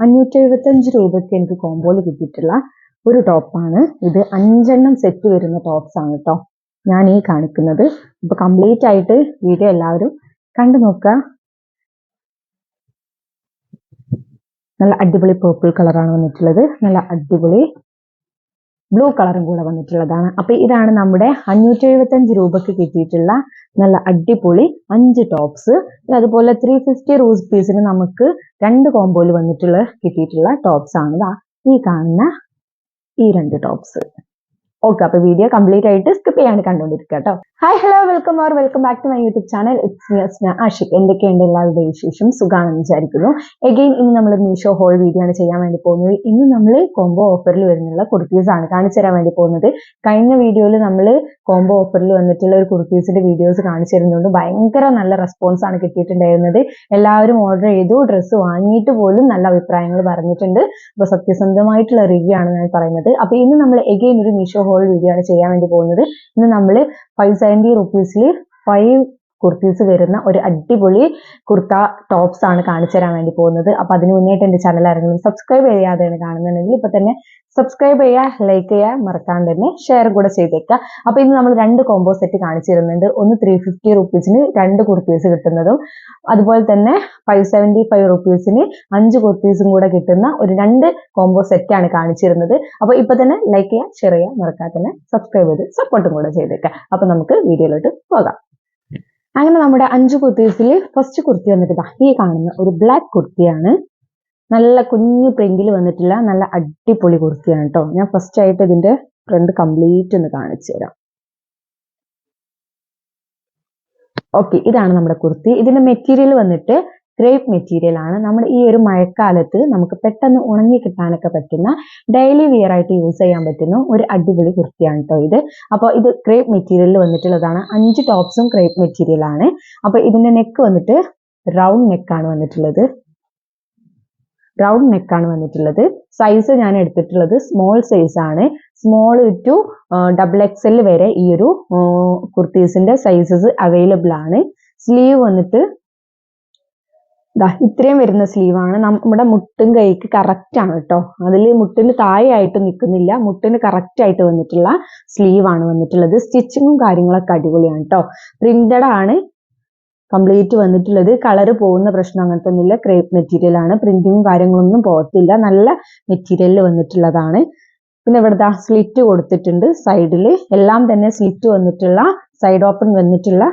അഞ്ഞൂറ്റി എഴുപത്തഞ്ച് രൂപയ്ക്ക് എനിക്ക് കോംബോയിൽ കിട്ടിയിട്ടുള്ള ഒരു ടോപ്പാണ് ഇത് അഞ്ചെണ്ണം സെറ്റ് വരുന്ന ടോപ്സ് ആണ് കേട്ടോ ഞാൻ ഈ കാണിക്കുന്നത്. ഇപ്പൊ കംപ്ലീറ്റ് ആയിട്ട് വീഡിയോ എല്ലാവരും കണ്ടു നോക്കുക. നല്ല അടിപൊളി പേർപ്പിൾ കളറാണ് വന്നിട്ടുള്ളത്. നല്ല അടിപൊളി ബ്ലൂ കളറും കൂടെ വന്നിട്ടുള്ളതാണ്. അപ്പൊ ഇതാണ് നമ്മുടെ അഞ്ഞൂറ്റി എഴുപത്തഞ്ച് രൂപക്ക് കിട്ടിയിട്ടുള്ള നല്ല അടിപൊളി അഞ്ച് ടോപ്സ് അതുപോലെ ത്രീ ഫിഫ്റ്റി റൂസ് പീസിന് നമുക്ക് രണ്ട് കോമ്പോയിൽ വന്നിട്ടുള്ള കിട്ടിയിട്ടുള്ള ടോപ്സ് ആണ് ഈ കാണുന്ന ഈ രണ്ട് ടോപ്സ് ഓക്കെ അപ്പൊ വീഡിയോ കംപ്ലീറ്റ് ആയിട്ട് സ്കിപ്പ് ചെയ്യാണ്ട് കണ്ടുകൊണ്ടിരിക്കുക കേട്ടോ. Hi hello welcome or welcome back to my YouTube channel it's Ashiq എന്തൊക്കെയുണ്ട് എല്ലാവരുടെ വിശേഷം? സുഖാണെന്ന് വിചാരിക്കുന്നു. എഗെയിൻ ഇന്ന് നമ്മൾ മീഷോ ഹോൾ വീഡിയോ ആണ് ചെയ്യാൻ വേണ്ടി പോകുന്നത്. ഇന്ന് നമ്മൾ കോംബോ ഓഫറിൽ വരുന്നുള്ള കുർത്തീസ് ആണ് കാണിച്ചു തരാൻ വേണ്ടി പോകുന്നത്. കഴിഞ്ഞ വീഡിയോയിൽ നമ്മൾ കോംബോ ഓഫറിൽ വന്നിട്ടുള്ള ഒരു കുർത്തീസിന്റെ വീഡിയോസ് കാണിച്ചു തരുന്നുണ്ട് ഭയങ്കര നല്ല റെസ്പോൺസ് ആണ് കിട്ടിയിട്ടുണ്ടായിരുന്നത്. എല്ലാവരും ഓർഡർ ചെയ്തു ഡ്രസ്സ് വാങ്ങിയിട്ട് പോലും നല്ല അഭിപ്രായങ്ങൾ പറഞ്ഞിട്ടുണ്ട്. അപ്പൊ സത്യസന്ധമായിട്ടുള്ള റിവ്യൂ ആണ് ഞാൻ പറയുന്നത്. അപ്പൊ ഇന്ന് നമ്മൾ എഗെയിൻ ഒരു മീഷോ ഹോൾ വീഡിയോ ആണ് ചെയ്യാൻ വേണ്ടി പോകുന്നത്. ഇന്ന് നമ്മൾ ഫൈവ് സെവന്റി റുപ്പീസിൽ ഫൈവ് കുർത്തീസ് വരുന്ന ഒരു അടിപൊളി കുർത്ത ടോപ്സ് ആണ് കാണിച്ചു തരാൻ വേണ്ടി പോകുന്നത്. അപ്പൊ അതിന് മുന്നേറ്റ് എന്റെ ചാനൽ ആരെങ്കിലും സബ്സ്ക്രൈബ് ചെയ്യാതെയാണ് കാണുന്നുണ്ടെങ്കിൽ ഇപ്പൊ തന്നെ സബ്സ്ക്രൈബ് ചെയ്യുക ലൈക്ക് ചെയ്യുക മറക്കാണ്ട് തന്നെ ഷെയർ കൂടെ ചെയ്തേക്കുക. അപ്പൊ ഇന്ന് നമ്മൾ രണ്ട് കോംബോ സെറ്റ് കാണിച്ചു തരുന്നുണ്ട്. ഒന്ന് ത്രീ ഫിഫ്റ്റി റുപ്പീസിന് രണ്ട് കുർത്തീസ് കിട്ടുന്നതും അതുപോലെ തന്നെ ഫൈവ് സെവന്റി ഫൈവ് റുപ്പീസിന് അഞ്ച് കുർത്തീസും കൂടെ കിട്ടുന്ന ഒരു രണ്ട് കോംബോ സെറ്റ് ആണ് കാണിച്ചിരുന്നത് അപ്പൊ ഇപ്പൊ തന്നെ ലൈക്ക് ചെയ്യുക ഷെയർ ചെയ്യുക മറക്കാതെ തന്നെ സബ്സ്ക്രൈബ് ചെയ്ത് സപ്പോർട്ടും കൂടെ ചെയ്തേക്കുക. അപ്പൊ നമുക്ക് വീഡിയോയിലോട്ട് പോകാം. അങ്ങനെ നമ്മുടെ അഞ്ചു കുർത്തീസിൽ ഫസ്റ്റ് കുർത്തി വന്നിട്ട് ദാ ഈ കാണുന്ന ഒരു ബ്ലാക്ക് കുർത്തിയാണ്. നല്ല കുഞ്ഞു പ്രിന്റിൽ വന്നിട്ടില്ല നല്ല അടിപൊളി കുർത്തിയാണ് കേട്ടോ ഞാൻ ഫസ്റ്റ് ആയിട്ട് ഇതിന്റെ ഫ്രണ്ട് കംപ്ലീറ്റ് ഒന്ന് കാണിച്ചു തരാം. ഓക്കെ ഇതാണ് നമ്മുടെ കുർത്തി. ഇതിന്റെ മെറ്റീരിയൽ വന്നിട്ട് ക്രേപ്പ് മെറ്റീരിയൽ ആണ്. നമ്മൾ ഈ ഒരു മഴക്കാലത്ത് നമുക്ക് പെട്ടെന്ന് ഉണങ്ങി കിട്ടാനൊക്കെ പറ്റുന്ന ഡെയിലി വിയർ ആയിട്ട് യൂസ് ചെയ്യാൻ പറ്റുന്ന ഒരു അടിപൊളി കുർത്തിയാണ് കേട്ടോ ഇത്. അപ്പോൾ ഇത് ക്രേപ്പ് മെറ്റീരിയലിൽ വന്നിട്ടുള്ളതാണ്. അഞ്ച് ടോപ്സും ക്രേപ്പ് മെറ്റീരിയൽ ആണ്. അപ്പോൾ ഇതിന്റെ നെക്ക് വന്നിട്ട് റൗണ്ട് നെക്കാണ് വന്നിട്ടുള്ളത്. റൗണ്ട് നെക്കാണ് വന്നിട്ടുള്ളത്. സൈസ് ഞാൻ എടുത്തിട്ടുള്ളത് സ്മോൾ സൈസ് ആണ്. Small to double X L വരെ ഈ ഒരു കുർത്തീസിന്റെ സൈസസ് അവൈലബിൾ ആണ്. സ്ലീവ് വന്നിട്ട് ദാ ഇത്രയും വരുന്ന സ്ലീവാണ് നമ്മുടെ മുട്ടും കൈക്ക് കറക്റ്റ് ആണ് കേട്ടോ അതിൽ മുട്ടിന് താഴെയായിട്ട് നിൽക്കുന്നില്ല മുട്ടിന് കറക്റ്റ് ആയിട്ട് വന്നിട്ടുള്ള സ്ലീവാണ് വന്നിട്ടുള്ളത്. സ്റ്റിച്ചിങ്ങും കാര്യങ്ങളൊക്കെ അടിപൊളിയാണ് കേട്ടോ പ്രിന്റഡ് ആണ് കംപ്ലീറ്റ് വന്നിട്ടുള്ളത്. കളർ പോകുന്ന പ്രശ്നം അങ്ങനത്തെ ഒന്നുമില്ല ക്രേപ്പ് മെറ്റീരിയൽ ആണ് പ്രിന്റിങ്ങും കാര്യങ്ങളൊന്നും പോകത്തില്ല. നല്ല മെറ്റീരിയലിൽ വന്നിട്ടുള്ളതാണ്. പിന്നെ ഇവിടുത്തെ സ്ലിറ്റ് കൊടുത്തിട്ടുണ്ട് സൈഡിൽ എല്ലാം തന്നെ സ്ലിറ്റ് വന്നിട്ടുള്ള സൈഡ് ഓപ്പൺ വന്നിട്ടുള്ള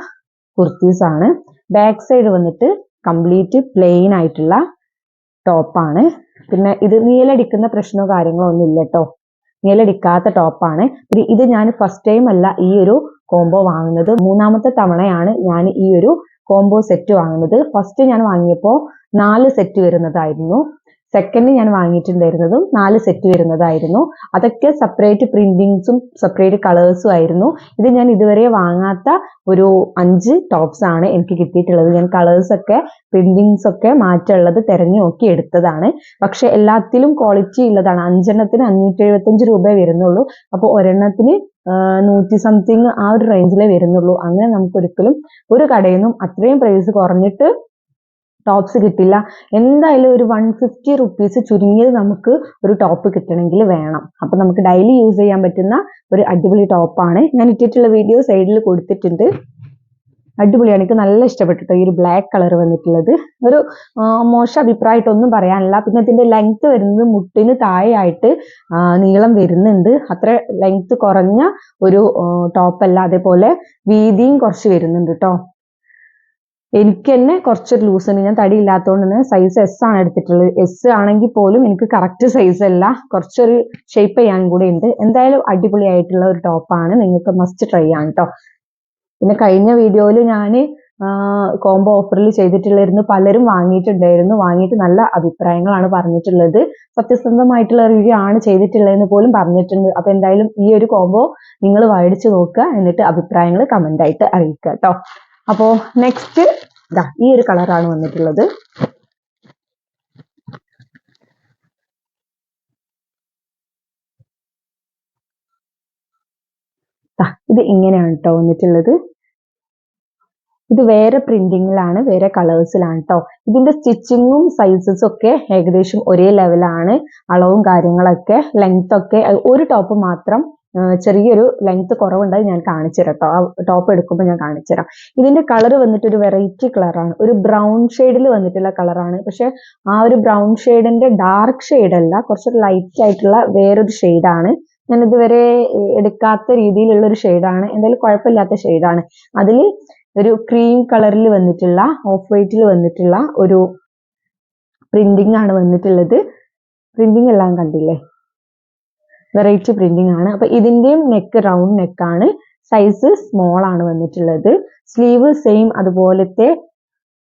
കുർത്തീസ് ആണ് ബാക്ക് സൈഡ് വന്നിട്ട് കംപ്ലീറ്റ് പ്ലെയിൻ ആയിട്ടുള്ള ടോപ്പാണ് പിന്നെ ഇത് നീലടിക്കുന്ന പ്രശ്നമോ കാര്യങ്ങളോ ഒന്നും ഇല്ല കേട്ടോ നീലടിക്കാത്ത ടോപ്പാണ് ഇത് ഞാൻ ഫസ്റ്റ് ടൈം അല്ല ഈ ഒരു കോംബോ വാങ്ങുന്നത്. മൂന്നാമത്തെ തവണയാണ് ഞാൻ ഈ ഒരു കോംബോ സെറ്റ് വാങ്ങുന്നത്. ഫസ്റ്റ് ഞാൻ വാങ്ങിയപ്പോൾ നാല് സെറ്റ് വരുന്നതായിരുന്നു. സെക്കൻഡ് ഞാൻ വാങ്ങിയിട്ടുണ്ടായിരുന്നതും നാല് സെറ്റ് വരുന്നതായിരുന്നു. അതൊക്കെ സെപ്പറേറ്റ് പ്രിന്റിങ്സും സെപ്പറേറ്റ് കളേഴ്സും ആയിരുന്നു. ഇത് ഞാൻ ഇതുവരെ വാങ്ങാത്ത ഒരു അഞ്ച് ടോപ്സ് ആണ് എനിക്ക് കിട്ടിയിട്ടുള്ളത്. ഞാൻ കളേഴ്സ് ഒക്കെ പ്രിന്റിങ്സ് ഒക്കെ മാറ്റമുള്ളത് തിരഞ്ഞു നോക്കി എടുത്തതാണ്. പക്ഷെ എല്ലാത്തിലും ക്വാളിറ്റി ഉള്ളതാണ്. അഞ്ചെണ്ണത്തിന് അഞ്ഞൂറ്റി എഴുപത്തഞ്ച് രൂപ വരുന്നുള്ളൂ. അപ്പോൾ ഒരെണ്ണത്തിന് നൂറ്റി സംതിങ് ആ ഒരു റേഞ്ചിലേ വരുന്നുള്ളൂ. അങ്ങനെ നമുക്ക് ഒരിക്കലും ഒരു കടയിൽ നിന്നും അത്രയും പ്രൈസ് കുറഞ്ഞിട്ട് ടോപ്സ് കിട്ടില്ല. എന്തായാലും ഒരു വൺ ഫിഫ്റ്റി റുപ്പീസ് ചുരുങ്ങിയത് നമുക്ക് ഒരു ടോപ്പ് കിട്ടണമെങ്കിൽ വേണം. അപ്പൊ നമുക്ക് ഡെയിലി യൂസ് ചെയ്യാൻ പറ്റുന്ന ഒരു അടിപൊളി ടോപ്പാണ് ഞാൻ ഇട്ടിട്ടുള്ള വീഡിയോ സൈഡിൽ കൊടുത്തിട്ടുണ്ട്. അടിപൊളിയാണ് എനിക്ക് നല്ല ഇഷ്ടപ്പെട്ടു ഈ ഒരു ബ്ലാക്ക് കളർ വന്നിട്ടുള്ളത്. ഒരു മോശം അഭിപ്രായമായിട്ടൊന്നും പറയാനില്ല. പിന്നെ ഇതിന്റെ ലെങ്ത് വരുന്നത് മുട്ടിന് താഴെയായിട്ട് നീളം വരുന്നുണ്ട്. അത്ര ലെങ്ത് കുറഞ്ഞ ഒരു ടോപ്പല്ല അതേപോലെ വീതിയും കുറച്ച് വരുന്നുണ്ട് കേട്ടോ എനിക്ക് തന്നെ കുറച്ചൊരു ലൂസ് ഉണ്ട് ഞാൻ തടി ഇല്ലാത്തതുകൊണ്ട് തന്നെ സൈസ് എസ് ആണ് എടുത്തിട്ടുള്ളത്. എസ് ആണെങ്കിൽ പോലും എനിക്ക് കറക്റ്റ് സൈസ് അല്ല. കുറച്ചൊരു ഷേപ്പ് ചെയ്യാൻ കൂടെ ഉണ്ട്. എന്തായാലും അടിപൊളിയായിട്ടുള്ള ഒരു ടോപ്പാണ് നിങ്ങൾക്ക് മസ്റ്റ് ട്രൈ ആണ് കേട്ടോ പിന്നെ കഴിഞ്ഞ വീഡിയോയിൽ ഞാൻ കോംബോ ഓഫറിൽ ചെയ്തിട്ടുള്ളായിരുന്നു. പലരും വാങ്ങിയിട്ടുണ്ടായിരുന്നു. വാങ്ങിയിട്ട് നല്ല അഭിപ്രായങ്ങളാണ് പറഞ്ഞിട്ടുള്ളത്. സത്യസന്ധമായിട്ടുള്ള റിവ്യൂ ആണ് ചെയ്തിട്ടുള്ളതെന്ന് പോലും പറഞ്ഞിട്ടുണ്ട്. അപ്പൊ എന്തായാലും ഈ ഒരു കോംബോ നിങ്ങൾ വായിച്ചു നോക്കുക. എന്നിട്ട് അഭിപ്രായങ്ങൾ കമന്റ് ആയിട്ട് അറിയിക്കുക കേട്ടോ അപ്പോ നെക്സ്റ്റ് ഇതാ ഈ ഒരു കളറാണ് വന്നിട്ടുള്ളത്. ഇത് ഇങ്ങനെയാണ് കേട്ടോ വന്നിട്ടുള്ളത്. ഇത് വേറെ പ്രിന്റിങ്ങിലാണ് വേറെ കളേഴ്സിലാണ് കേട്ടോ ഇതിന്റെ സ്റ്റിച്ചിങ്ങും സൈസസും ഒക്കെ ഏകദേശം ഒരേ ലെവലാണ് അളവും കാര്യങ്ങളൊക്കെ ലെങ്ത് ഒക്കെ ഒരു ടോപ്പ് മാത്രം ചെറിയൊരു ലെങ്ത് കുറവുണ്ടായി ഞാൻ കാണിച്ചു തരാം. ആ ടോപ്പ് എടുക്കുമ്പോൾ ഞാൻ കാണിച്ചു തരാം. ഇതിന്റെ കളർ വന്നിട്ട് ഒരു വെറൈറ്റി കളറാണ് ഒരു ബ്രൗൺ ഷെയ്ഡിൽ വന്നിട്ടുള്ള കളറാണ് പക്ഷെ ആ ഒരു ബ്രൗൺ ഷെയ്ഡിന്റെ ഡാർക്ക് ഷെയ്ഡ് അല്ല കുറച്ച് ലൈറ്റ് ആയിട്ടുള്ള വേറൊരു ഷെയ്ഡാണ് ഞാൻ ഇതുവരെ എടുക്കാത്ത രീതിയിലുള്ള ഒരു ഷെയ്ഡാണ് എന്തായാലും കുഴപ്പമില്ലാത്ത ഷെയ്ഡാണ് അതിൽ ഒരു ക്രീം കളറിൽ വന്നിട്ടുള്ള ഓഫ് വൈറ്റിൽ വന്നിട്ടുള്ള ഒരു പ്രിന്റിംഗ് ആണ് വന്നിട്ടുള്ളത്. പ്രിന്റിംഗ് എല്ലാം കണ്ടില്ലേ? വെറൈറ്റി പ്രിന്റിംഗ് ആണ്. അപ്പൊ ഇതിന്റെയും നെക്ക് റൗണ്ട് നെക്കാണ് സൈസ് സ്മോൾ ആണ് വന്നിട്ടുള്ളത്. സ്ലീവ് സെയിം അതുപോലത്തെ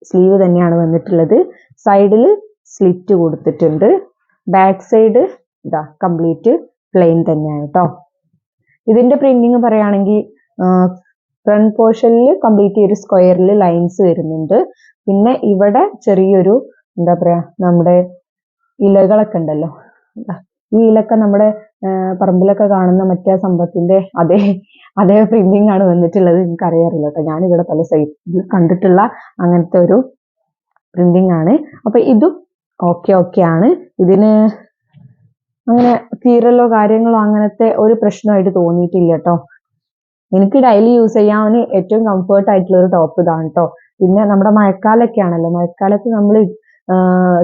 സ്ലീവ് തന്നെയാണ് വന്നിട്ടുള്ളത്. സൈഡിൽ സ്ലിറ്റ് കൊടുത്തിട്ടുണ്ട്. ബാക്ക് സൈഡ് ഇതാ കംപ്ലീറ്റ് പ്ലെയിൻ തന്നെയാണ് കേട്ടോ ഇതിന്റെ പ്രിന്റിങ് പറയുകയാണെങ്കിൽ ഫ്രണ്ട് പോർഷനിൽ കംപ്ലീറ്റ് ഒരു സ്ക്വയറിൽ ലൈൻസ് വരുന്നുണ്ട്. പിന്നെ ഇവിടെ ചെറിയൊരു എന്താ പറയാ നമ്മുടെ ഇലകളൊക്കെ ഉണ്ടല്ലോ. ഈ ഇലക്ക നമ്മുടെ പറമ്പിലൊക്കെ കാണുന്ന മറ്റേ സമ്പത്തിന്റെ അതേ അതേ പ്രിന്റിംഗ് ആണ് വന്നിട്ടുള്ളത് എനിക്ക് അറിയാറില്ല കേട്ടോ. ഞാനിവിടെ പല സൈറ്റിൽ കണ്ടിട്ടുള്ള അങ്ങനത്തെ ഒരു പ്രിന്റിംഗ് ആണ്. അപ്പൊ ഇതും ഓക്കെ ഓക്കെ ആണ്. ഇതിന് അങ്ങനെ കീറലോ കാര്യങ്ങളോ അങ്ങനത്തെ ഒരു പ്രശ്നമായിട്ട് തോന്നിയിട്ടില്ല കേട്ടോ. എനിക്ക് ഡെയിലി യൂസ് ചെയ്യാവുന്ന ഏറ്റവും കംഫേർട്ട് ആയിട്ടുള്ള ഒരു ടോപ്പ് ഇതാണ് കേട്ടോ. പിന്നെ നമ്മുടെ മഴക്കാലൊക്കെ ആണല്ലോ. മഴക്കാലത്ത് നമ്മൾ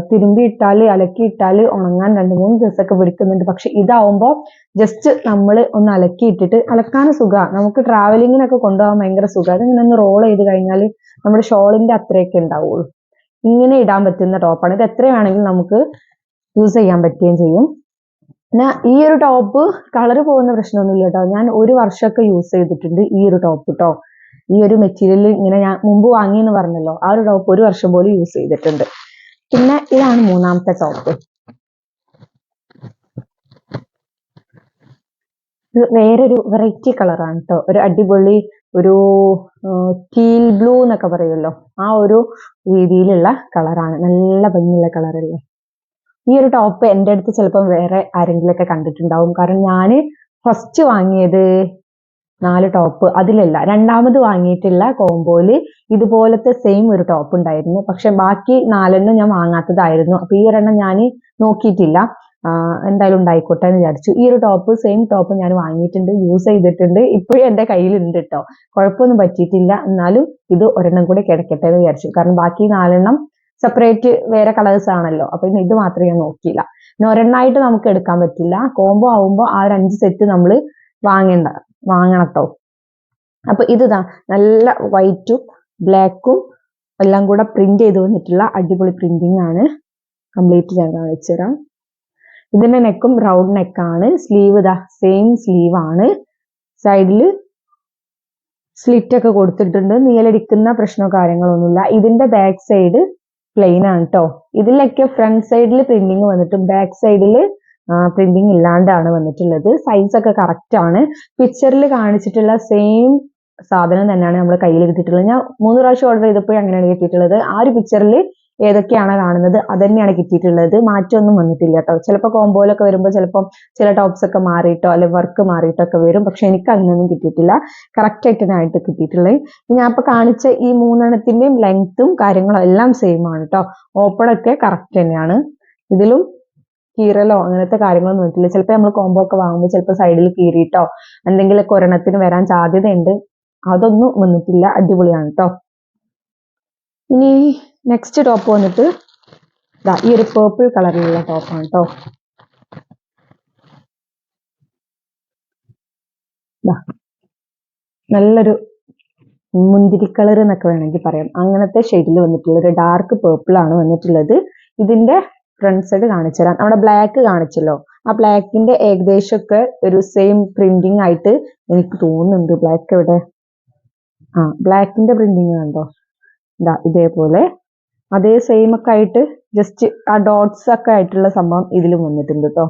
തിരുമ്പി ഇട്ടാൽ അലക്കി ഇട്ടാൽ ഉണങ്ങാൻ രണ്ട് മൂന്ന് ദിവസമൊക്കെ പിടിക്കുന്നുണ്ട് പക്ഷെ ഇതാവുമ്പോൾ ജസ്റ്റ് നമ്മൾ ഒന്ന് അലക്കി ഇട്ടിട്ട് അലക്കാനും സുഖമാണ് നമുക്ക് ട്രാവലിങ്ങിനൊക്കെ കൊണ്ടുപോകാൻ ഭയങ്കര സുഖം. ഇങ്ങനെ ഒന്ന് റോൾ ചെയ്ത് കഴിഞ്ഞാൽ നമ്മുടെ ഷോളിന്റെ അത്രയൊക്കെ ഉണ്ടാവുള്ളൂ. ഇങ്ങനെ ഇടാൻ പറ്റുന്ന ടോപ്പാണ് ഇത് എത്ര വേണമെങ്കിലും നമുക്ക് യൂസ് ചെയ്യാൻ പറ്റുകയും ചെയ്യും. പിന്നെ ഈ ഒരു ടോപ്പ് കളർ പോകുന്ന പ്രശ്നമൊന്നുമില്ല കേട്ടോ. ഞാൻ ഒരു വർഷമൊക്കെ യൂസ് ചെയ്തിട്ടുണ്ട് ഈ ഒരു ടോപ്പ് കേട്ടോ ഈ ഒരു മെറ്റീരിയൽ ഇങ്ങനെ ഞാൻ മുമ്പ് വാങ്ങിയെന്ന് പറഞ്ഞല്ലോ. ആ ഒരു ടോപ്പ് ഒരു വർഷം പോലും യൂസ് ചെയ്തിട്ടുണ്ട്. പിന്നെ ഇതാണ് മൂന്നാമത്തെ ടോപ്പ് ഇത് വേറൊരു വെറൈറ്റി കളറാണ് കേട്ടോ ഒരു അടിപൊളി ഒരു ടീൽ ബ്ലൂ എന്നൊക്കെ പറയുമല്ലോ ആ ഒരു രീതിയിലുള്ള കളറാണ് നല്ല ഭംഗിയുള്ള കളറല്ലേ ഈ ഒരു ടോപ്പ് എന്റെ അടുത്ത് ചിലപ്പം വേറെ ആരെങ്കിലുമൊക്കെ കണ്ടിട്ടുണ്ടാവും. കാരണം ഞാൻ ഫസ്റ്റ് വാങ്ങിയത് നാല് ടോപ്പ് അതിലല്ല. രണ്ടാമത് വാങ്ങിയിട്ടുള്ള കോംബോയിൽ ഇതുപോലത്തെ സെയിം ഒരു ടോപ്പ് ഉണ്ടായിരുന്നു. പക്ഷെ ബാക്കി നാലെണ്ണം ഞാൻ വാങ്ങാത്തതായിരുന്നു. അപ്പൊ ഈ ഒരെണ്ണം ഞാൻ നോക്കിയിട്ടില്ല. എന്തായാലും ഉണ്ടായിക്കോട്ടെ എന്ന് വിചാരിച്ചു. ഈ ഒരു ടോപ്പ് സെയിം ടോപ്പ് ഞാൻ വാങ്ങിയിട്ടുണ്ട് യൂസ് ചെയ്തിട്ടുണ്ട്. ഇപ്പോഴും എന്റെ കയ്യിലുണ്ട് കേട്ടോ കുഴപ്പമൊന്നും പറ്റിയിട്ടില്ല. എന്നാലും ഇത് ഒരെണ്ണം കൂടി കിടക്കട്ടെ എന്ന് വിചാരിച്ചു. കാരണം ബാക്കി നാലെണ്ണം സെപ്പറേറ്റ് വേറെ കളേഴ്സ് ആണല്ലോ. അപ്പൊ ഇത് മാത്രം ഞാൻ നോക്കിയില്ല. പിന്നെ ഒരെണ്ണമായിട്ട് നമുക്ക് എടുക്കാൻ പറ്റില്ല. കോംബോ ആവുമ്പോൾ ആ ഒരു അഞ്ച് സെറ്റ് നമ്മൾ വാങ്ങേണ്ട. വാങ്ങണം ട്ടോ അപ്പൊ ഇതാ നല്ല വൈറ്റും ബ്ലാക്കും എല്ലാം കൂടെ പ്രിന്റ് ചെയ്ത് വന്നിട്ടുള്ള അടിപൊളി പ്രിന്റിംഗ് ആണ്. കംപ്ലീറ്റ് ഞാൻ കാണിച്ചു തരാം. ഇതിന്റെ നെക്കും റൗണ്ട് നെക്കാണ് സ്ലീവ് ഇതാ സെയിം സ്ലീവ് ആണ്. സൈഡിൽ സ്ലിറ്റ് ഒക്കെ കൊടുത്തിട്ടുണ്ട്. നീലടിക്കുന്ന പ്രശ്നമോ കാര്യങ്ങളൊന്നുമില്ല. ഇതിന്റെ ബാക്ക് സൈഡ് പ്ലെയിൻ ആണ് കേട്ടോ ഇതിലൊക്കെ ഫ്രണ്ട് സൈഡിൽ പ്രിന്റിങ് വന്നിട്ടും ബാക്ക് സൈഡിൽ പ്രിന്റിങ് ഇല്ലാണ്ടാണ് വന്നിട്ടുള്ളത്. സൈസ് ഒക്കെ കറക്റ്റ് ആണ്. പിക്ചറിൽ കാണിച്ചിട്ടുള്ള സെയിം സാധനം തന്നെയാണ് നമ്മൾ കയ്യിൽ കിട്ടിയിട്ടുള്ളത്. ഞാൻ മൂന്ന് പ്രാവശ്യം ഓർഡർ ചെയ്തപ്പോൾ അങ്ങനെയാണ് കിട്ടിയിട്ടുള്ളത്. ആ ഒരു പിക്ചറിൽ ഏതൊക്കെയാണ് കാണുന്നത് അത് തന്നെയാണ് കിട്ടിയിട്ടുള്ളത്. മാറ്റമൊന്നും വന്നിട്ടില്ല കേട്ടോ. ചിലപ്പോൾ കോമ്പോയിലൊക്കെ വരുമ്പോൾ ചിലപ്പോൾ ചില ടോപ്സ് ഒക്കെ മാറിയിട്ടോ അല്ലെങ്കിൽ വർക്ക് മാറിയിട്ടോ ഒക്കെ വരും. പക്ഷെ എനിക്ക് അങ്ങനെയൊന്നും കിട്ടിയിട്ടില്ല. കറക്റ്റ് ആയിട്ട് കിട്ടിയിട്ടുള്ളത്. ഞാൻ ഇപ്പൊ കാണിച്ച ഈ മൂന്നെണ്ണത്തിന്റെയും ലെങ്ത്തും കാര്യങ്ങളും എല്ലാം സെയിം ആണ് കേട്ടോ. ഓപ്പൺ ഒക്കെ കറക്റ്റ് തന്നെയാണ്. ഇതിലും കീറലോ അങ്ങനത്തെ കാര്യങ്ങളൊന്നും വന്നിട്ടില്ല ചിലപ്പോൾ നമ്മൾ കോംബോ ഒക്കെ വാങ്ങുമ്പോൾ ചിലപ്പോൾ സൈഡിൽ കീറിയിട്ടോ എന്തെങ്കിലുമൊക്കെ ഒരെണ്ണത്തിന് വരാൻ സാധ്യതയുണ്ട്. അതൊന്നും വന്നിട്ടില്ല. അടിപൊളിയാണ് കേട്ടോ ഇനി നെക്സ്റ്റ് ടോപ്പ് വന്നിട്ട് ഇതാ ഈ ഒരു പേർപ്പിൾ കളറിലുള്ള ടോപ്പാണ് കേട്ടോ നല്ലൊരു മുന്തിരി കളർ എന്നൊക്കെ വേണമെങ്കിൽ പറയാം. അങ്ങനത്തെ ഷെയ്ഡിൽ വന്നിട്ടുള്ള ഒരു ഡാർക്ക് പേർപ്പിൾ ആണ് വന്നിട്ടുള്ളത്. ഇതിന്റെ ഫ്രണ്ട് സൈഡ് കാണിച്ചു തരാം നമ്മുടെ ബ്ലാക്ക് കാണിച്ചല്ലോ. ആ ബ്ലാക്കിന്റെ ഏകദേശമൊക്കെ ഒരു സെയിം പ്രിന്റിംഗ് ആയിട്ട് എനിക്ക് തോന്നുന്നുണ്ട്. ബ്ലാക്ക് എവിടെ? ആ ബ്ലാക്കിന്റെ പ്രിന്റിങ് കണ്ടോ? ഇതാ ഇതേപോലെ. അതേ സെയിം ഒക്കെ ആയിട്ട് ജസ്റ്റ് ആ ഡോട്ട്സ് ഒക്കെ ആയിട്ടുള്ള സംഭവം ഇതിലും വന്നിട്ടുണ്ട് കേട്ടോ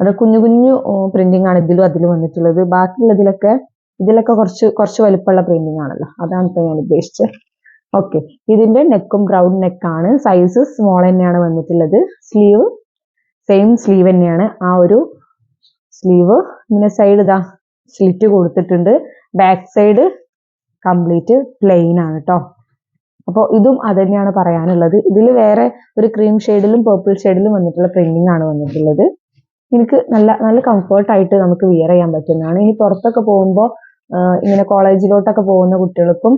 അത് കുഞ്ഞു കുഞ്ഞു പ്രിന്റിംഗ് ആണ് ഇതിലും അതിലും വന്നിട്ടുള്ളത്. ബാക്കിയുള്ളതിലൊക്കെ ഇതിലൊക്കെ കുറച്ച് കുറച്ച് വലുപ്പമുള്ള പ്രിന്റിംഗ് ആണല്ലോ. അതാണ് ഇപ്പൊ ഞാൻ ഉദ്ദേശിച്ചത്. ഓക്കെ ഇതിന്റെ നെക്കും റൗണ്ട് നെക്കാണ് സൈസ് സ്മോൾ തന്നെയാണ് വന്നിട്ടുള്ളത്. സ്ലീവ് സെയിം സ്ലീവ് തന്നെയാണ്. ആ ഒരു സ്ലീവ് ഇങ്ങനെ സൈഡ് ഇതാ സ്ലിറ്റ് കൊടുത്തിട്ടുണ്ട്. ബാക്ക് സൈഡ് കംപ്ലീറ്റ് പ്ലെയിൻ ആണ് കേട്ടോ അപ്പോൾ ഇതും അത് തന്നെയാണ് പറയാനുള്ളത്. ഇതിൽ വേറെ ഒരു ക്രീം ഷെയ്ഡിലും പേർപ്പിൾ ഷെയ്ഡിലും വന്നിട്ടുള്ള പ്രിന്റിംഗ് ആണ് വന്നിട്ടുള്ളത്. എനിക്ക് നല്ല നല്ല കംഫർട്ടായിട്ട് നമുക്ക് വിയർ ചെയ്യാൻ പറ്റുന്നതാണ്. ഇനി പുറത്തൊക്കെ പോകുമ്പോൾ ഇങ്ങനെ കോളേജിലോട്ടൊക്കെ പോകുന്ന കുട്ടികൾക്കും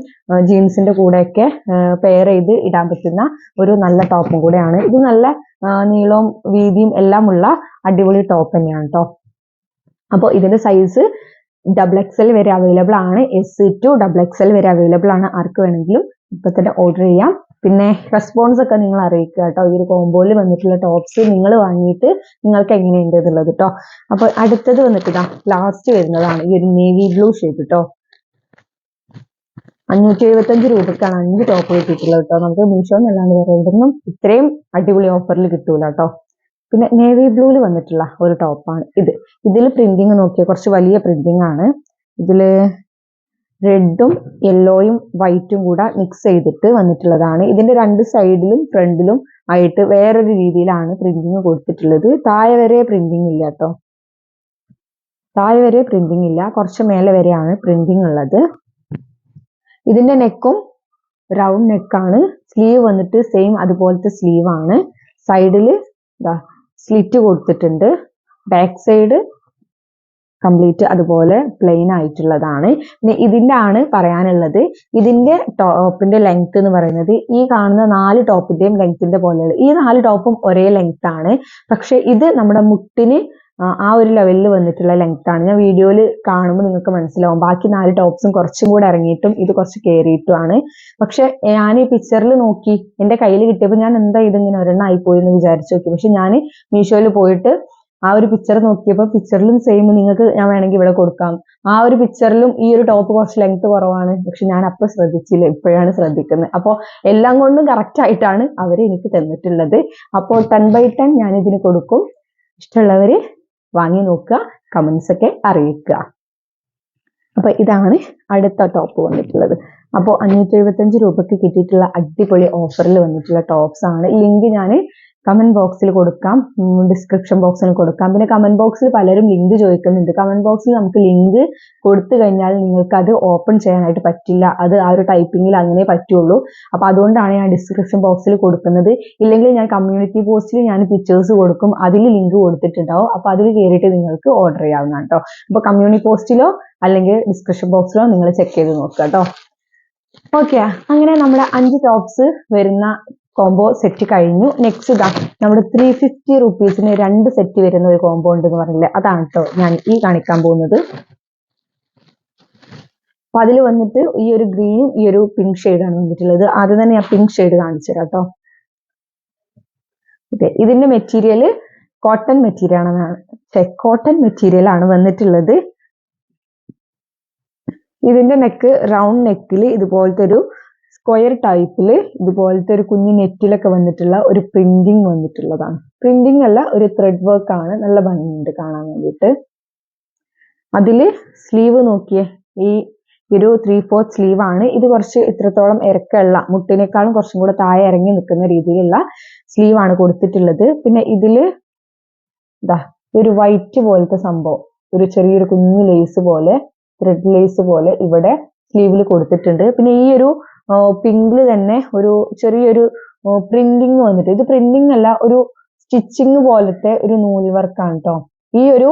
ജീൻസിന്റെ കൂടെയൊക്കെ പെയർ ചെയ്ത് ഇടാൻ പറ്റുന്ന ഒരു നല്ല ടോപ്പും കൂടെയാണ്. ഇത് നല്ല നീളവും വീതിയും എല്ലാം ഉള്ള അടിപൊളി ടോപ്പ് തന്നെയാണ് കേട്ടോ അപ്പോൾ ഇതിന്റെ സൈസ് ഡബിൾ എക്സ് എൽ വരെ അവൈലബിൾ ആണ്. S to double X L വരെ അവൈലബിൾ ആണ്. ആർക്ക് വേണമെങ്കിലും ഇപ്പൊ തന്നെ ഓർഡർ ചെയ്യാം. പിന്നെ റെസ്പോൺസ് ഒക്കെ നിങ്ങൾ അറിയിക്കുക കേട്ടോ. ഈ ഒരു കോമ്പോയിൽ വന്നിട്ടുള്ള ടോപ്സ് നിങ്ങൾ വാങ്ങിയിട്ട് നിങ്ങൾക്ക് എങ്ങനെയുണ്ട് എന്നുള്ളത് കേട്ടോ അപ്പൊ അടുത്തത് വന്നിട്ട് ഇതാ ലാസ്റ്റ് വരുന്നതാണ്. ഈ ഒരു നേവി ബ്ലൂ ഷേപ്പ് കേട്ടോ അഞ്ഞൂറ്റി എഴുപത്തഞ്ച് രൂപക്കാണ് അഞ്ച് ടോപ്പ് കിട്ടിയിട്ടുള്ളത് കേട്ടോ നമുക്ക് മീഷോ എന്നല്ലാണ്ട് വേറെ എവിടെയൊന്നും ഇത്രയും അടിപൊളി ഓഫറിൽ കിട്ടൂല കേട്ടോ പിന്നെ നേവി ബ്ലൂവിൽ വന്നിട്ടുള്ള ഒരു ടോപ്പാണ് ഇത്. ഇതിൽ പ്രിന്റിങ് നോക്കിയാൽ കുറച്ച് വലിയ പ്രിന്റിംഗ് ആണ്. ഇതിൽ റെഡും യെല്ലോയും വൈറ്റും കൂടെ മിക്സ് ചെയ്തിട്ട് വന്നിട്ടുള്ളതാണ്. ഇതിന്റെ രണ്ട് സൈഡിലും ഫ്രണ്ടിലും ആയിട്ട് വേറൊരു രീതിയിലാണ് പ്രിന്റിങ് കൊടുത്തിട്ടുള്ളത്. താഴെ വരെ പ്രിന്റിങ് ഇല്ല കേട്ടോ താഴെ വരെ പ്രിന്റിങ് ഇല്ല. കുറച്ച് മേലെ വരെയാണ് പ്രിന്റിങ് ഉള്ളത്. ഇതിന്റെ നെക്കും റൗണ്ട് നെക്കാണ് സ്ലീവ് വന്നിട്ട് സെയിം അതുപോലത്തെ സ്ലീവാണ് സൈഡിൽ സ്ലിറ്റ് കൊടുത്തിട്ടുണ്ട്. ബാക്ക് സൈഡ് കംപ്ലീറ്റ് അതുപോലെ പ്ലെയിൻ ആയിട്ടുള്ളതാണ്. പിന്നെ ഇതിന്റെ ആണ് പറയാനുള്ളത്. ഇതിന്റെ ടോപ്പിന്റെ ലെങ്ത് എന്ന് പറയുന്നത് ഈ കാണുന്ന നാല് ടോപ്പിന്റെയും ലെങ്ത്തിന്റെ പോലെയുള്ള ഈ നാല് ടോപ്പും ഒരേ ലെങ്ത് ആണ്. പക്ഷെ ഇത് നമ്മുടെ മുട്ടിന് ആ ഒരു ലെവലിൽ വന്നിട്ടുള്ള ലെങ്ത് ആണ്. ഞാൻ വീഡിയോയിൽ കാണുമ്പോൾ നിങ്ങൾക്ക് മനസ്സിലാവും. ബാക്കി നാല് ടോപ്സും കുറച്ചും കൂടെ ഇറങ്ങിയിട്ടും ഇത് കുറച്ച് കയറിയിട്ടുമാണ് പക്ഷെ ഞാൻ ഈ പിക്ചറിൽ നോക്കി. എന്റെ കയ്യിൽ കിട്ടിയപ്പോൾ ഞാൻ എന്താ ഇതിങ്ങനെ ഒരെണ്ണം ആയിപ്പോയി എന്ന് വിചാരിച്ചു നോക്കി. പക്ഷെ ഞാൻ മീഷോയിൽ പോയിട്ട് ആ ഒരു പിക്ചർ നോക്കിയപ്പോൾ പിക്ചറിലും സെയിം നിങ്ങൾക്ക് ഞാൻ വേണമെങ്കിൽ ഇവിടെ കൊടുക്കാം. ആ ഒരു പിക്ചറിലും ഈ ഒരു ടോപ്പ് കുറച്ച് ലെങ്ത് കുറവാണ്. പക്ഷെ ഞാൻ അപ്പം ശ്രദ്ധിച്ചില്ല ഇപ്പോഴാണ് ശ്രദ്ധിക്കുന്നത്. അപ്പോൾ എല്ലാം കൊണ്ടും കറക്റ്റ് ആയിട്ടാണ് അവർ എനിക്ക് തന്നിട്ടുള്ളത്. അപ്പോൾ ടെൻ ബൈ ടെൻ ഞാൻ ഇതിന് കൊടുക്കും. ഇഷ്ടമുള്ളവർ വാങ്ങി നോക്കുക കമൻസ് ഒക്കെ അറിയിക്കുക. അപ്പൊ ഇതാണ് അടുത്ത ടോപ്പ് വന്നിട്ടുള്ളത്. അപ്പോൾ അഞ്ഞൂറ്റി എഴുപത്തഞ്ച് രൂപയ്ക്ക് കിട്ടിയിട്ടുള്ള അടിപൊളി ഓഫറിൽ വന്നിട്ടുള്ള ടോപ്സ് ആണ്. ലിങ്ക് ഞാൻ കമന്റ് ബോക്സിൽ കൊടുക്കാം. ഡിസ്ക്രിപ്ഷൻ ബോക്സിൽ കൊടുക്കാം. പിന്നെ കമന്റ് ബോക്സിൽ പലരും ലിങ്ക് ചോദിക്കുന്നുണ്ട്. കമന്റ് ബോക്സിൽ നമുക്ക് ലിങ്ക് കൊടുത്തു കഴിഞ്ഞാൽ നിങ്ങൾക്ക് അത് ഓപ്പൺ ചെയ്യാനായിട്ട് പറ്റില്ല. അത് ആ ഒരു ടൈപ്പിങ്ങിൽ അങ്ങനെ പറ്റുള്ളൂ. അപ്പൊ അതുകൊണ്ടാണ് ഞാൻ ഡിസ്ക്രിപ്ഷൻ ബോക്സിൽ കൊടുക്കുന്നത്. ഇല്ലെങ്കിൽ ഞാൻ കമ്മ്യൂണിറ്റി പോസ്റ്റിൽ ഞാൻ പിക്ചേഴ്സ് കൊടുക്കും. അതിൽ ലിങ്ക് കൊടുത്തിട്ടുണ്ടാവും. അപ്പൊ അതിൽ കയറിയിട്ട് നിങ്ങൾക്ക് ഓർഡർ ചെയ്യാവുന്നതാണ് കേട്ടോ അപ്പൊ കമ്മ്യൂണിറ്റി പോസ്റ്റിലോ അല്ലെങ്കിൽ ഡിസ്ക്രിപ്ഷൻ ബോക്സിലോ നിങ്ങൾ ചെക്ക് ചെയ്ത് നോക്കുക കേട്ടോ ഓക്കെ അങ്ങനെ നമ്മുടെ അഞ്ച് ടോപ്സ് വരുന്ന കോംബോ സെറ്റ് കഴിഞ്ഞു. നെക്സ്റ്റ് ഇതാ നമ്മുടെ ത്രീ ഫിഫ്റ്റി റുപ്പീസിന് രണ്ട് സെറ്റ് വരുന്ന ഒരു കോംബോ ഉണ്ട് എന്ന് പറഞ്ഞില്ലേ? അതാണ് കേട്ടോ ഞാൻ ഈ കാണിക്കാൻ പോകുന്നത്. അപ്പൊ അതിൽ വന്നിട്ട് ഈ ഒരു ഗ്രീനും ഈ ഒരു പിങ്ക് ആണ് വന്നിട്ടുള്ളത്. ആദ്യം തന്നെ ഞാൻ പിങ്ക് ഷെയ്ഡ് കാണിച്ചു കേട്ടോ ഓക്കെ ഇതിന്റെ മെറ്റീരിയൽ കോട്ടൺ മെറ്റീരിയൽ ആണെന്നാണ് കോട്ടൺ മെറ്റീരിയൽ ആണ് വന്നിട്ടുള്ളത്. ഇതിന്റെ നെക്ക് റൗണ്ട് നെക്കിൽ ഇതുപോലത്തെ ഒരു സ്ക്വയർ ടൈപ്പിൽ ഇതുപോലത്തെ ഒരു കുഞ്ഞു നെറ്റിലൊക്കെ വന്നിട്ടുള്ള ഒരു പ്രിന്റിങ് വന്നിട്ടുള്ളതാണ്. പ്രിന്റിംഗ് അല്ല ഒരു ത്രെഡ് വർക്ക് ആണ്. നല്ല ഭംഗിയുണ്ട് കാണാൻ വേണ്ടിയിട്ട്. അതിൽ സ്ലീവ് നോക്കിയേ. ഈ ഒരു ത്രീ ഫോർത്ത് സ്ലീവ് ആണ്. ഇത് കുറച്ച് ഇത്രത്തോളം ഇറക്കമുള്ള മുട്ടിനേക്കാളും കുറച്ചും കൂടെ താഴെ ഇറങ്ങി നിൽക്കുന്ന രീതിയിലുള്ള സ്ലീവ് ആണ് കൊടുത്തിട്ടുള്ളത്. പിന്നെ ഇതിൽ ഇതാ ഒരു വൈറ്റ് പോലത്തെ സംഭവം. ഒരു ചെറിയൊരു കുഞ്ഞു ലേസ് പോലെ ത്രെഡ് ലേസ് പോലെ ഇവിടെ സ്ലീവിൽ കൊടുത്തിട്ടുണ്ട്. പിന്നെ ഈ ഒരു പിങ്കിൽ തന്നെ ഒരു ചെറിയൊരു പ്രിന്റിങ് വന്നിട്ട്. ഇത് പ്രിന്റിങ് അല്ല ഒരു സ്റ്റിച്ചിങ് പോലത്തെ ഒരു നൂൽ വർക്കാണ് കേട്ടോ ഈ ഒരു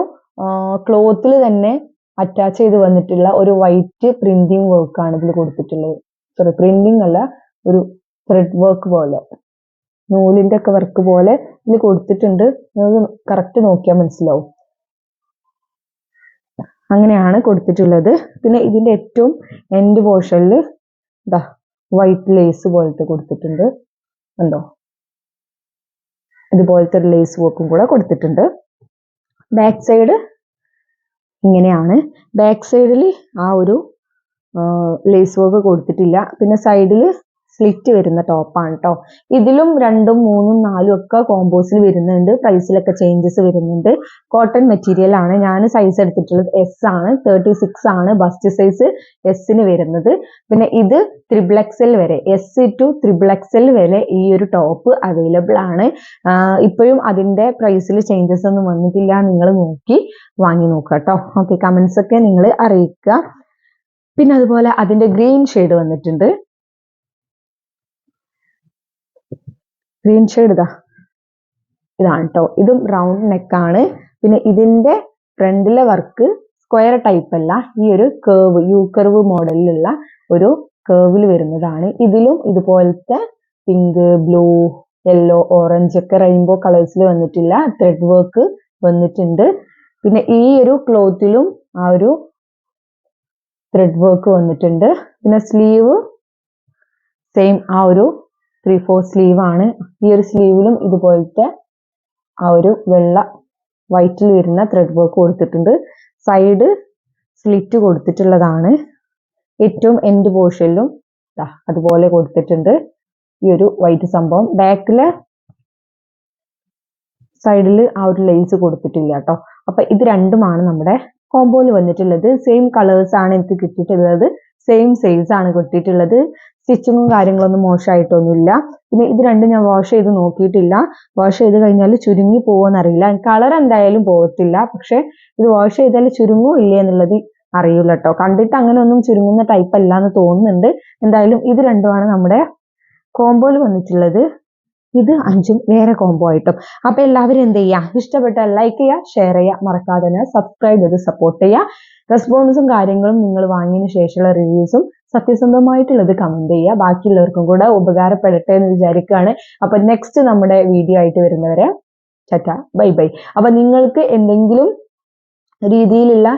ക്ലോത്തിൽ തന്നെ അറ്റാച്ച് ചെയ്ത് വന്നിട്ടുള്ള ഒരു വൈറ്റ് പ്രിന്റിങ് വർക്കാണ് ഇതിൽ കൊടുത്തിട്ടുള്ളത്. സോറി പ്രിന്റിങ് അല്ല ഒരു ത്രെഡ് വർക്ക് പോലെ. നൂലിന്റെ ഒക്കെ വർക്ക് പോലെ ഇതിൽ കൊടുത്തിട്ടുണ്ട്. കറക്റ്റ് നോക്കിയാൽ മനസ്സിലാവും. അങ്ങനെയാണ് കൊടുത്തിട്ടുള്ളത്. പിന്നെ ഇതിന്റെ ഏറ്റവും എൻഡ് പോർഷനിൽ ഇതാ വൈറ്റ് ലേസ് പോലത്തെ കൊടുത്തിട്ടുണ്ട്. ഉണ്ടോ ഇതുപോലത്തെ ഒരു ലേസ് വർക്കും കൂടെ കൊടുത്തിട്ടുണ്ട്. ബാക്ക് സൈഡ് ഇങ്ങനെയാണ്. ബാക്ക് സൈഡിൽ ആ ഒരു ലേസ് വർക്ക് കൊടുത്തിട്ടില്ല. പിന്നെ സൈഡിൽ സ്ലിറ്റ് വരുന്ന ടോപ്പാണ് കേട്ടോ ഇതിലും രണ്ടും മൂന്നും നാലും ഒക്കെ കോമ്പോസിൽ വരുന്നുണ്ട്. പ്രൈസിലൊക്കെ ചേഞ്ചസ് വരുന്നുണ്ട്. കോട്ടൺ മെറ്റീരിയൽ ആണ്. ഞാൻ സൈസ് എടുത്തിട്ടുള്ളത് എസ് ആണ്. തേർട്ടി സിക്സ് ആണ് ബസ്റ്റ് സൈസ് എസിന് വരുന്നത്. പിന്നെ ഇത് ത്രിബിൾ എക്സൽ വരെ എസ് ടു ത്രിബിൾ എക്സൽ വരെ ഈ ഒരു ടോപ്പ് അവൈലബിൾ ആണ്. ഇപ്പോഴും അതിന്റെ പ്രൈസിൽ ചേഞ്ചസ് ഒന്നും വന്നിട്ടില്ല. നിങ്ങൾ നോക്കി വാങ്ങി നോക്കുക കേട്ടോ ഓക്കെ കമന്റ്സ് ഒക്കെ നിങ്ങൾ അറിയിക്കുക. പിന്നെ അതുപോലെ അതിന്റെ ഗ്രീൻ ഷെയ്ഡ് വന്നിട്ടുണ്ട്. ഗ്രീൻ ഷെയ്ഡ് ഇതാ ഇതാണ് കേട്ടോ ഇതും റൗണ്ട് നെക്കാണ് പിന്നെ ഇതിന്റെ ഫ്രണ്ടിലെ വർക്ക് സ്ക്വയർ ടൈപ്പ് അല്ല. ഈ ഒരു കേവ് യു കർവ് മോഡലിലുള്ള ഒരു കേവിൽ വരുന്നതാണ്. ഇതിലും ഇതുപോലത്തെ പിങ്ക് ബ്ലൂ യെല്ലോ ഓറഞ്ച് ഒക്കെ റെയിൻബോ കളേഴ്സിൽ വന്നിട്ടില്ല. ത്രെഡ് വർക്ക് വന്നിട്ടുണ്ട്. പിന്നെ ഈ ഒരു ക്ലോത്തിലും ആ ഒരു ത്രെഡ് വർക്ക് വന്നിട്ടുണ്ട്. പിന്നെ സ്ലീവ് സെയിം ആ ഒരു ത്രീ ഫോർ സ്ലീവ് ആണ്. ഈ ഒരു സ്ലീവിലും ഇതുപോലത്തെ ആ ഒരു വെള്ള വൈറ്റിൽ വരുന്ന ത്രെഡ് വർക്ക് കൊടുത്തിട്ടുണ്ട്. സൈഡ് സ്ലിറ്റ് കൊടുത്തിട്ടുള്ളതാണ്. ഏറ്റവും എൻഡ് പോർഷനിലും അതുപോലെ കൊടുത്തിട്ടുണ്ട്. ഈ ഒരു വൈറ്റ് സംഭവം. ബാക്കിലെ സൈഡിൽ ആ ഒരു ലെയ്സ് കൊടുത്തിട്ടില്ല കേട്ടോ അപ്പൊ ഇത് രണ്ടുമാണ് നമ്മുടെ കോമ്പോയിൽ വന്നിട്ടുള്ളത്. സെയിം കളേഴ്സ് ആണ് എനിക്ക് കിട്ടിയിട്ടുള്ളത്. സെയിം സൈസ് ആണ് കിട്ടിയിട്ടുള്ളത്. സ്റ്റിച്ചിങ്ങും കാര്യങ്ങളൊന്നും മോശമായിട്ടൊന്നുമില്ല. പിന്നെ ഇത് രണ്ടും ഞാൻ വാഷ് ചെയ്ത് നോക്കിയിട്ടില്ല. വാഷ് ചെയ്ത് കഴിഞ്ഞാൽ ചുരുങ്ങി പോകുമെന്നറിയില്ല കളർ എന്തായാലും പോകത്തില്ല പക്ഷെ ഇത് വാഷ് ചെയ്താൽ ചുരുങ്ങോ ഇല്ലേ എന്നുള്ളത് അറിയില്ല കേട്ടോ കണ്ടിട്ട് അങ്ങനെ ഒന്നും ചുരുങ്ങുന്ന ടൈപ്പ് അല്ല എന്ന് തോന്നുന്നുണ്ട്. എന്തായാലും ഇത് രണ്ടുമാണ് നമ്മുടെ കോമ്പോയിൽ വന്നിട്ടുള്ളത്. ഇത് അഞ്ചും വേറെ കോംബോ ആയിട്ടും. അപ്പൊ എല്ലാവരും എന്ത് ചെയ്യുക ഇഷ്ടപ്പെട്ടാൽ ലൈക്ക് ചെയ്യുക ഷെയർ ചെയ്യുക മറക്കാതെ തന്നെ സബ്സ്ക്രൈബ് ചെയ്ത് സപ്പോർട്ട് ചെയ്യുക റെസ്പോൺസും കാര്യങ്ങളും നിങ്ങൾ വാങ്ങിയതിന് ശേഷമുള്ള റിവ്യൂസും സത്യസന്ധമായിട്ടുള്ളത് കമന്റ് ചെയ്യുക. ബാക്കിയുള്ളവർക്കും കൂടെ ഉപകാരപ്പെടട്ടെ എന്ന് വിചാരിക്കുകയാണ്. അപ്പൊ നെക്സ്റ്റ് നമ്മുടെ വീഡിയോ ആയിട്ട് വരുന്നവരെ ചറ്റ ബൈ ബൈ അപ്പൊ നിങ്ങൾക്ക് എന്തെങ്കിലും രീതിയിലുള്ള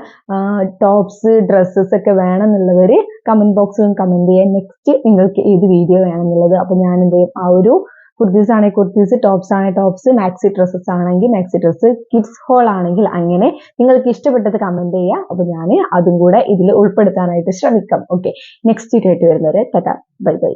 ടോപ്സ് ഡ്രസ്സസ് ഒക്കെ വേണമെന്നുള്ളവർ കമന്റ് ബോക്സിലും കമന്റ് ചെയ്യാൻ നെക്സ്റ്റ് നിങ്ങൾക്ക് ഏത് വീഡിയോ വേണമെന്നുള്ളത്. അപ്പൊ ഞാൻ എന്ത് ചെയ്യും? ആ ഒരു കുർത്തീസ് ആണെങ്കിൽ കുർത്തീസ് ടോപ്സ് ആണെങ്കിൽ ടോപ്സ് മാക്സി ഡ്രസ്സസ് ആണെങ്കിൽ മാക്സി ഡ്രസ്സ് കിഡ്സ് ഹോൾ ആണെങ്കിൽ അങ്ങനെ നിങ്ങൾക്ക് ഇഷ്ടപ്പെട്ടത് കമന്റ് ചെയ്യുക. അപ്പൊ ഞാൻ അതും കൂടെ ഇതിൽ ഉൾപ്പെടുത്താനായിട്ട് ശ്രമിക്കാം. ഓക്കെ നെക്സ്റ്റ് വീഡിയോ വരുന്നവരെ ടാറ്റ. Bye bye.